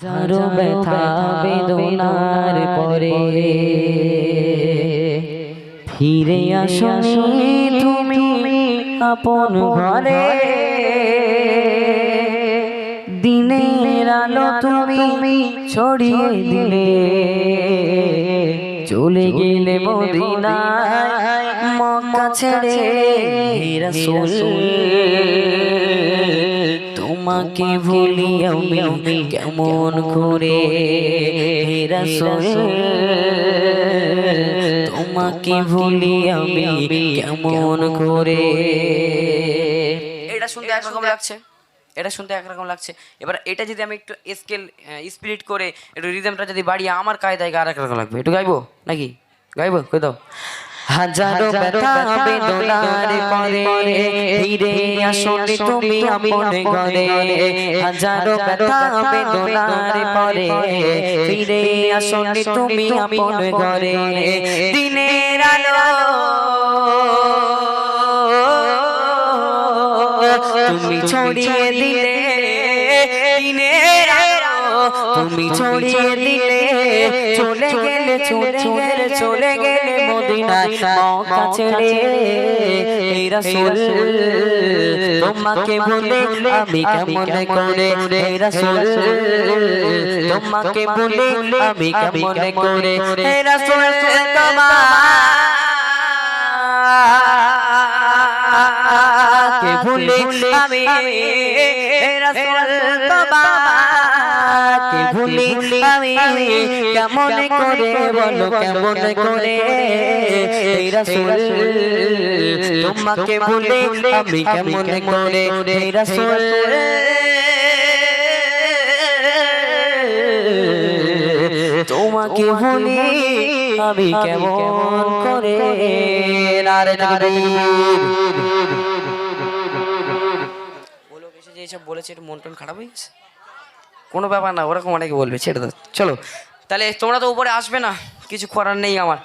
হাজারো ব্যথা বেদনার পরে ফিরে আসনি তুমি আপন ঘরে। দিনের আলো তুমি ছড়িয়ে দিলে। চলে গেলে মদিনায় মক্কা ছেড়ে রাসূল। তোমাকে ভুলি আমি কেমন করে তোমাকে ভুলি আমি কেমন করে এটা শুনতে একরকম লাগছে। এটা শুনতে একরকম লাগছে। এবার এটা যদি আমি একটু স্কেল স্পিরিট করে একটু রিদমটা যদি বাড়িয়ে আমার কায়দায় গা আর একরকম লাগবে। একটু গাইবো নাকি? গাইবো কই দাও? হাজারো ব্যথা বেদনার পরে ফিরে আসলে তুমি আপন ঘরে। হাজারো ব্যথা বেদনার পরে ফিরে আসলে তুমি আপন ঘরে। দিনের আলো তুমি ছড়িয়ে দিলে দিনের আলো। তুমি ছড়িয়ে দিলে, চলে গেলে চলে চলে গেলে মদিনায় মক্কা ছেড়ে এই রাসূল। তোমাকে বলে আমি কেমন করে, এই রাসূল। তোমাকে বলে আমি কেমন করে, এই রাসূল তোমাকে ভুলে আমি রাসূল তোমাকে ভুলি আমি কেমন করে বলো কেমন করে এই রাসূল তোমাকে ভুলে আমি কেমন করে এই রাসূল তোমাকে ভুলি আমি কেমন করে নারে এসে যে এইসব বলেছে, একটু মন টন খারাপ হয়ে গেছে? কোনো ব্যাপার না, ওরকম অনেকে বলবে, ছেড়ে দাও। চলো। তাহলে তোমরা তো উপরে আসবে না, কিছু করার নেই আমার।